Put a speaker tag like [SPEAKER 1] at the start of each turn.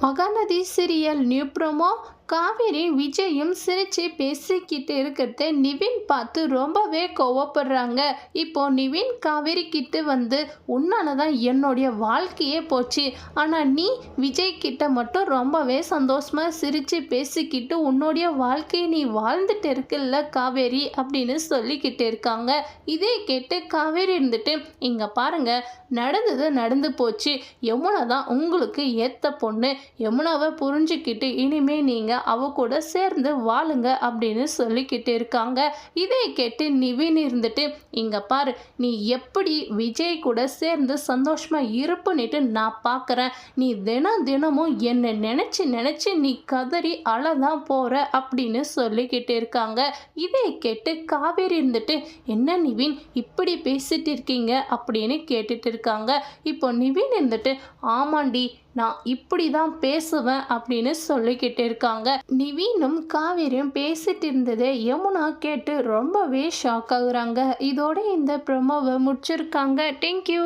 [SPEAKER 1] Mahanadhi serial new promo Kaveri விஜயும் சிரித்து பேசிக்கிட்டு இருக்கிறத நிவின் பார்த்து ரொம்பவே கோவப்படுறாங்க. இப்போ நிவின் காவேரி கிட்ட வந்து உன்னால தான் என்னுடைய வாழ்க்கையே போச்சு. ஆனால் நீ விஜய் கிட்ட மட்டும் ரொம்பவே சந்தோஷமாக சிரித்து பேசிக்கிட்டு உன்னுடைய வாழ்க்கையை நீ வாழ்ந்துட்டு இருக்குல்ல காவேரி அப்படின்னு சொல்லிக்கிட்டு இருக்காங்க. இதே கேட்டு காவேரி இருந்துட்டு இங்கே பாருங்க நடந்தது நடந்து போச்சு. யமுனா தான் உங்களுக்கு ஏற்ற பொண்ணு. யமுனாவை புரிஞ்சுக்கிட்டு இனிமே நீங்கள் அவ கூட சேர்ந்து வாழுங்க அப்படின்னு சொல்லிக்கிட்டு இருக்காங்க. இதை கேட்டு நிவின் இருந்துட்டு இங்கே பாரு நீ எப்படி விஜய் கூட சேர்ந்து சந்தோஷமாக இருப்புன்னுட்டு நான் பார்க்குறேன் நீ தினம் தினமும் என்னை நினச்சி நினச்சி நீ கதறி அழதான் போகிற அப்படின்னு சொல்லிக்கிட்டு இருக்காங்க. இதை கேட்டு காவேரி இருந்துட்டு என்ன நிவின் இப்படி பேசிட்டு இருக்கீங்க? அப்படின்னு கேட்டுட்டு இருக்காங்க. இப்போ நிவின் இருந்துட்டு ஆமாண்டி நான் இப்படி தான் பேசுவேன் அப்படின்னு சொல்லிக்கிட்டு இருக்காங்க. நிவீனும் காவேரியும் பேசிட்டு இருந்ததை யமுனா கேட்டு ரொம்பவே ஷாக் ஆகுறாங்க. இதோட இந்த ப்ரொமோவை முடிச்சிருக்காங்க. தேங்க்யூ